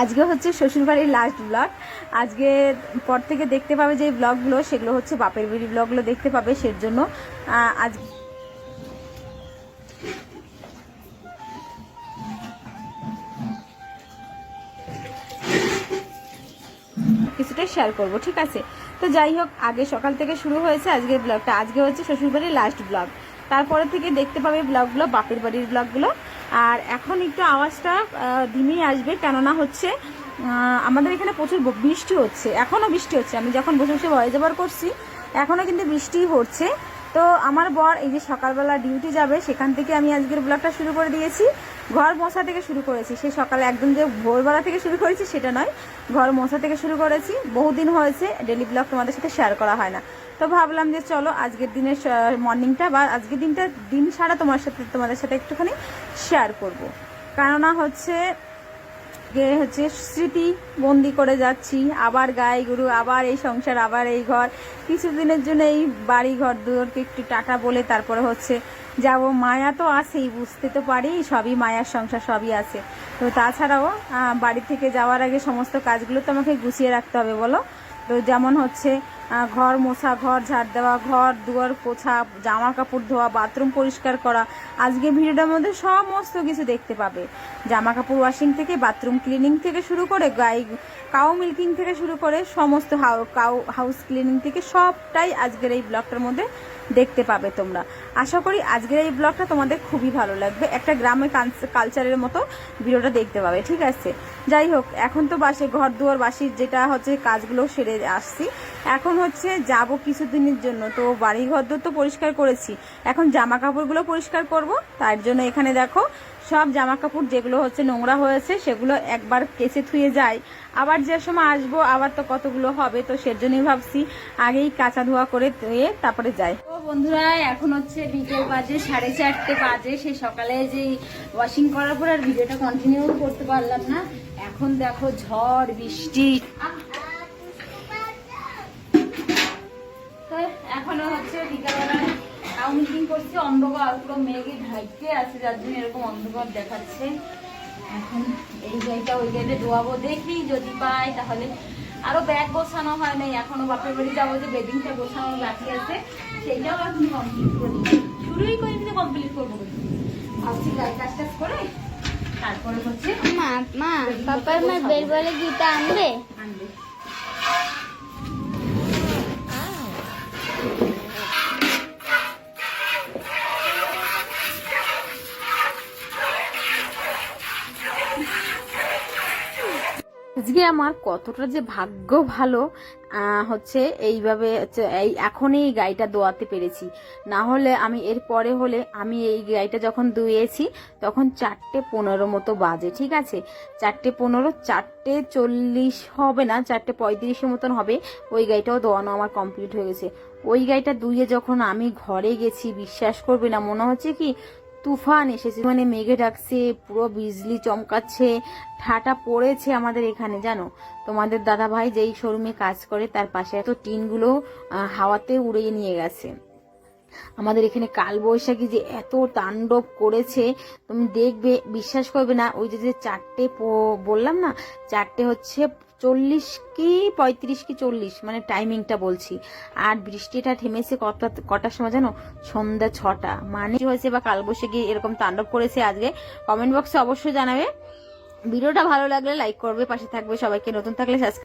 আজকে হচ্ছে শ্বশুরবাড়ির লাস্ট ব্লগ আজকে পর থেকে দেখতে পাবে যে ব্লগগুলো সেগুলো হচ্ছে বাপের বাড়ি ব্লগগুলো দেখতে পাবে সের জন্য আজ কিছুটা শেয়ার করব, ঠিক আছে? তো যাই হোক, আগে সকাল থেকে শুরু হয়েছে আজকের ব্লগটা আজকে হচ্ছে শ্বশুরবাড়ির লাস্ট ব্লগ তারপরে থেকে দেখতে পাবে ব্লগগুলো বাপের বাড়ির ব্লগগুলো আর এখন একটু আওয়াজটা দিনেই আসবে, কেননা হচ্ছে আমাদের এখানে প্রচুর বৃষ্টি হচ্ছে এখনও বৃষ্টি হচ্ছে। আমি যখন বসে বসে ভয়ে যাবার করছি এখনও কিন্তু বৃষ্টি হচ্ছে। তো আমার বর এই যে সকালবেলা ডিউটি যাবে, সেখান থেকে আমি আজকের ব্লগটা শুরু করে দিয়েছি। ঘর মশা থেকে শুরু করেছি। সে সকালে একদম যে ভোরবেলা থেকে শুরু করেছি সেটা নয়, ঘর মশা থেকে শুরু করেছি। বহুদিন হয়েছে ডেলি ব্লগ তোমাদের সাথে শেয়ার করা হয় না। তো ভাবলাম যে চলো আজকের দিনের মর্নিংটা বা আজকের দিনটা দিন সারা তোমার সাথে তোমাদের সাথে একটুখানি শেয়ার করব। কেননা হচ্ছে হচ্ছে স্মৃতি বন্দি করে যাচ্ছি, আবার গায়ে গুরু, আবার এই সংসার, আবার এই ঘর। কিছুদিনের জন্য এই বাড়ি ঘর দুয়ারকে একটু টাটা বলে তারপরে হচ্ছে যাব। মায়া তো আছেই, বুঝতে তো পারি, সবই মায়ার সংসার, সবই আছে। তো তাছাড়াও বাড়ি থেকে যাওয়ার আগে সমস্ত কাজগুলো তো আমাকে গুছিয়ে রাখতে হবে, বলো? তো যেমন হচ্ছে ঘর মোছা, ঘর ঝাড় দেওয়া, ঘর, দুয়ার পোছা, জামা কাপড় ধোয়া, বাথরুম পরিষ্কার করা। আজকে ভিডিওটার মধ্যে সমস্ত কিছু দেখতে পাবে। জামা কাপড় ওয়াশিং থেকে বাথরুম ক্লিনিং থেকে শুরু করে গাই কাউ মিল্কিং থেকে শুরু করে সমস্ত হাউ কাউ হাউস ক্লিনিং থেকে সবটাই আজকের এই ব্লগটার মধ্যে দেখতে পাবে তোমরা। আশা করি আজকের এই ব্লগটা তোমাদের খুবই ভালো লাগবে। একটা গ্রামের কালচারের মতো ভিডিওটা দেখতে পাবে, ঠিক আছে? যাই হোক, এখন তো বাসে, ঘর দুয়ার, বাসির যেটা হচ্ছে কাজগুলো সেরে আসছি। এখন হচ্ছে যাব কিছুদিনের জন্য। তো বাড়ি ঘর দর তো পরিষ্কার করেছি। এখন জামা কাপড়গুলো পরিষ্কার করব। তার জন্য এখানে দেখো, সব জামা কাপড় যেগুলো হচ্ছে নোংরা হয়েছে, সেগুলো একবার কেচে থুয়ে যায় আবার যে সময় আসব, আবার তো কতগুলো হবে, তো সের জন্যই ভাবছি আগেই কাঁচা ধোয়া করে ধুয়ে তারপরে যাই। তো বন্ধুরা, এখন হচ্ছে বিকেল বাজে, সাড়ে চারটে বাজে। সেই সকালে যে ওয়াশিং করার পর আর ভিডিওটা কন্টিনিউ করতে পারলাম না। এখন দেখো ঝড় বৃষ্টি। বিকালবেলায় টাউন মিটিং করছে অন্ধকার পুরো মেঘে ঢাইকে আছে যার জন্য এরকম অন্ধকার দেখাচ্ছে। এখন এই গাড়িটা ওই গাড়িতে ধোয়াবো দেখি যদি পাই তাহলে আরও ব্যাগ গোছানো হয় নাই এখনও বাপের বাড়ি যাব যে বেডিংটা গোছানো বাকি আছে সেইটাও এখন কমপ্লিট করি শুরুই করি কিন্তু কমপ্লিট করব ভাবছি গাড়ি কাজ টাজ করে তারপরে হচ্ছে মা মা পাপা আমার বেল বলে জুতা আনবে? আজকে আমার কতটা যে ভাগ্য ভালো হচ্ছে এইভাবে হচ্ছে এই এখনই এই গাড়িটা দোয়াতে পেরেছি। না হলে আমি এর পরে হলে আমি এই গাড়িটা যখন ধুয়েছি তখন চারটে পনেরো মতো বাজে, ঠিক আছে? চারটে পনেরো, চারটে চল্লিশ হবে না, চারটে পঁয়ত্রিশের মতন হবে, ওই গাড়িটাও দোয়ানো আমার কমপ্লিট হয়ে গেছে। ওই গাড়িটা ধুয়ে যখন আমি ঘরে গেছি, বিশ্বাস করবে না, মনে হচ্ছে কি তুফান এসেছে। মানে মেঘে ডাকছে, পুরো বিজলি চমকাচ্ছে, ঠাটা পড়েছে আমাদের এখানে, জানো? তোমাদের দাদা ভাই যেই শোরুমে কাজ করে, তার পাশে এত টিনগুলো হাওয়াতে উড়ে নিয়ে গেছে। আমাদের এখানে কাল বৈশাখী যে এত তাণ্ডব করেছে, তুমি দেখবে, বিশ্বাস করবে না, ওই যে যে চারটে বললাম না, চারটে হচ্ছে চল্লিশ কি, পঁয়ত্রিশ কি, চল্লিশ মানে টাইমিংটা বলছি। আর বৃষ্টিটা থেমেছে কটা, কটার সময় জানো? সন্ধ্যা ছটা। মানে হয়েছে বা কাল বসে গিয়ে এরকম তাণ্ডব করেছে আজকে? কমেন্ট বক্সে অবশ্যই জানাবে। ভিডিওটা ভালো লাগলে লাইক করবে, পাশে থাকবে সবাইকে। নতুন থাকলে সাবস্ক্রাইব